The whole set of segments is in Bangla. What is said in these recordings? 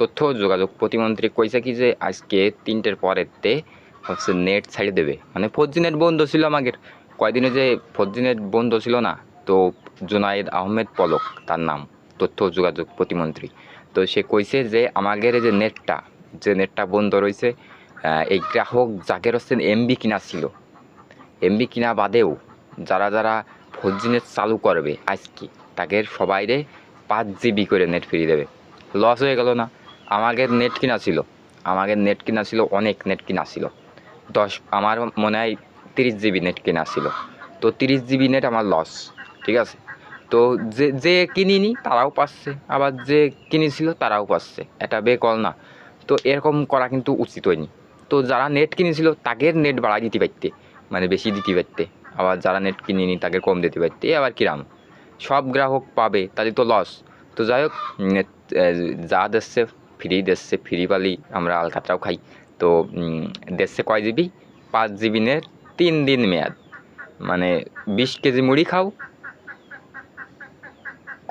তথ্য যোগাযোগ প্রতিমন্ত্রী কইছে কি যে, আজকে তিনটের পরেতে হচ্ছে নেট ছাড়িয়ে দেবে। মানে ফোর নেট বন্ধ ছিল আমাদের কয়দিনে যে ফোর জি নেট বন্ধ ছিল না, তো জুনাইদ আহমেদ পলক, তার নাম, তথ্য যোগাযোগ প্রতিমন্ত্রী। তো সে কইছে যে আমাদের যে নেটটা যে নেটটা বন্ধ রয়েছে এই গ্রাহক যাদের হচ্ছে এমবি কিনা ছিল। এমবি কিনা বাদেও যারা যারা ফোর জি নেট চালু করবে আজকে তাদের সবাইরে পাঁচ জিবি করে নেট ফিরিয়ে দেবে। লস হয়ে গেল না। আমাদের নেট কিনা ছিল। আমাদের নেট কিনা ছিল অনেক নেট কিনা ছিল। দশ আমার মনে হয় তিরিশ জিবি নেট কিনা ছিল। তো তিরিশ জিবি নেট আমার লস ঠিক আছে? তো যে যে কিনিনি তারাও পাচ্ছে। আবার যে কিনেছিল তারাও পাচ্ছে। এটা বেকল না। তো এরকম করা কিন্তু উচিত হয়নি তো যারা নেট কিনেছিল তাদের নেট বাড়াই দিতে পারতে। মানে বেশি দিতে পারতে। আবার যারা নেট কিনিনি তাকে কম দিতে পারতে। আবার কিরাম। সব গ্রাহক পাবে তাদের তো লস তো যাই হোক এ, যা দিচ্ছে ফ্রি দিচ্ছে ফ্রি পালি আমরা আলকাতরাও খাই। তো দিচ্ছে কয় জিবি? পাঁচ জিবি নেট তিন দিন মেয়াদ। মানে বিশ কেজি মুড়ি খাও,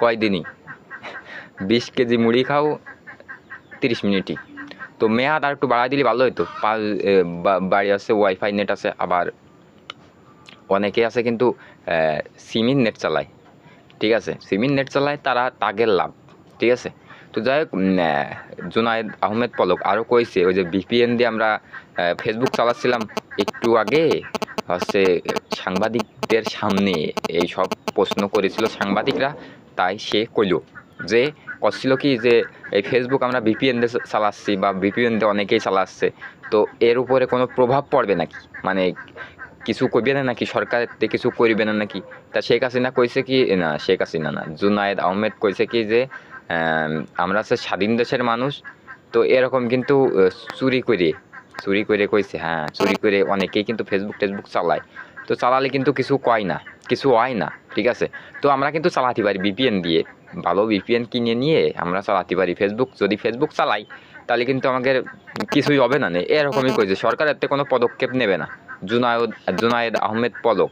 কয় দিনই? বিশ কেজি মুড়ি খাও, তিরিশ মিনিটই। তো মেয়াদ আর একটু বাড়াই দিলে ভালো হতো বাড়ি আছে, ওয়াইফাই নেট আছে, আবার অনেকে আছে কিন্তু সিমির নেট চালায়। ঠিক আছে? সিমির নেট চালায় তারা তাগের লাভ। ঠিক আছে? তো যাই হোক জুনায়েদ আহমেদ পলক আরও কইছে, ওই যে ভিপিএন দিয়ে আমরা ফেসবুক চালাচ্ছিলাম একটু আগে, হচ্ছে সাংবাদিকদের সামনে এই সব প্রশ্ন করেছিল সাংবাদিকরা, তাই সে কইল যে করছিল কি যে, এই ফেসবুক আমরা ভিপিএন দিয়ে চালাচ্ছি বা ভিপিএন দিয়ে অনেকেই চালাচ্ছে, তো এর উপরে কোনো প্রভাব পড়বে নাকি? মানে কিছু করবে না নাকি? সরকারের থেকে কিছু করবে না নাকি? তা শেখ হাসিনা কইছে কি, না, শেখ হাসিনা না, জুনায়েদ আহমেদ কইছে কি যে আমরা হচ্ছে স্বাধীন দেশের মানুষ, তো এরকম কিন্তু চুরি করে চুরি করে কইছে হ্যাঁ চুরি করে অনেকেই কিন্তু ফেসবুক টেসবুক চালায়। তো চালালে কিন্তু কিছু কয় না, কিছু হয় না, ঠিক আছে? তো আমরা কিন্তু চালাতে পারি বিপিএন দিয়ে। ভালো বিপিএন কিনে নিয়ে আমরা চালাতে পারি ফেসবুক যদি ফেসবুক চালাই, তাহলে কিন্তু আমাদের কিছুই হবে না নে। এরকমই কইছে সরকার এতে কোনো পদক্ষেপ নেবে না। জুনায়দ, জুনায়েদ আহমেদ পলক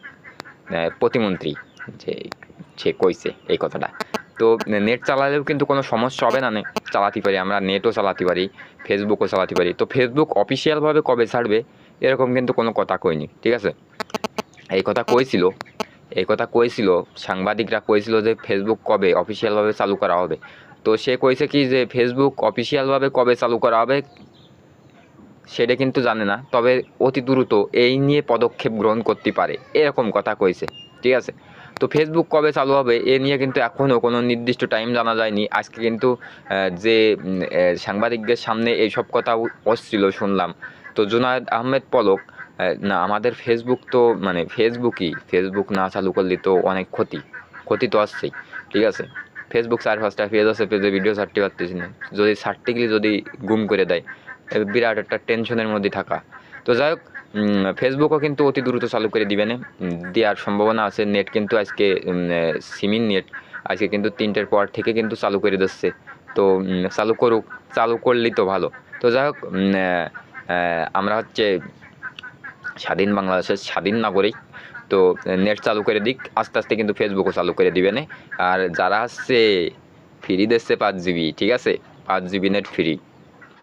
প্রতিমন্ত্রী, যে, সে কইছে এই কথাটা। তো নেট চালালেও কিন্তু কোনো সমস্যা হবে না চালাতে পারি আমরা নেটও চালাতে পারি ফেসবুকও চালাতে পারি। তো ফেসবুক অফিসিয়ালভাবে কবে ছাড়বে, এরকম কিন্তু কোনো কথা কইনি, ঠিক আছে? এই কথা কইছিল, এই কথা কইছিল, সাংবাদিকরা কইছিল যে ফেসবুক কবে অফিসিয়ালভাবে চালু করা হবে। তো সে কইছে কি যে ফেসবুক অফিসিয়ালভাবে কবে চালু করা হবে, সেটা কিন্তু জানে না, তবে অতি দ্রুত এই নিয়ে পদক্ষেপ গ্রহণ করতে পারে, এরকম কথা কইছে। ঠিক আছে? তো ফেসবুক কবে চালু হবে এ নিয়ে কিন্তু এখনও কোনো নির্দিষ্ট টাইম জানা যায়নি। আজকে কিন্তু যে সাংবাদিকদের সামনে এইসব কথা আসছিল শুনলাম। তো জুনায়েদ আহমেদ পলক না, আমাদের ফেসবুক তো মানে ফেসবুকই ফেসবুক না চালু করলে তো অনেক ক্ষতি। ক্ষতি তো আসছেই, ঠিক আছে? ফেসবুক চার পাঁচটা পেজ আছে পেজে ভিডিও ছাড়তে পারতেছি না। যদি ছাড়তে গেলে যদি গুম করে দেয় বিরাট একটা টেনশনের মধ্যে থাকা। তো যাই হোক ফেসবুকও কিন্তু অতি দ্রুত চালু করে দিবে না। দেওয়ার সম্ভাবনা আছে। নেট কিন্তু আজকে সিমিন নেট আজকে কিন্তু তিনটের পর থেকে কিন্তু চালু করে দিচ্ছে। তো চালু করুক, চালু করলেই তো ভালো। তো যাই হোক আমরা হচ্ছে স্বাধীন বাংলাদেশের স্বাধীন নাগরিক। তো নেট চালু করে দিক। আস্তে আস্তে কিন্তু ফেসবুকও চালু করে দিবে না। আর যারা আসছে ফ্রি দিচ্ছে পাঁচ জিবি ঠিক আছে? পাঁচ জিবি নেট ফ্রি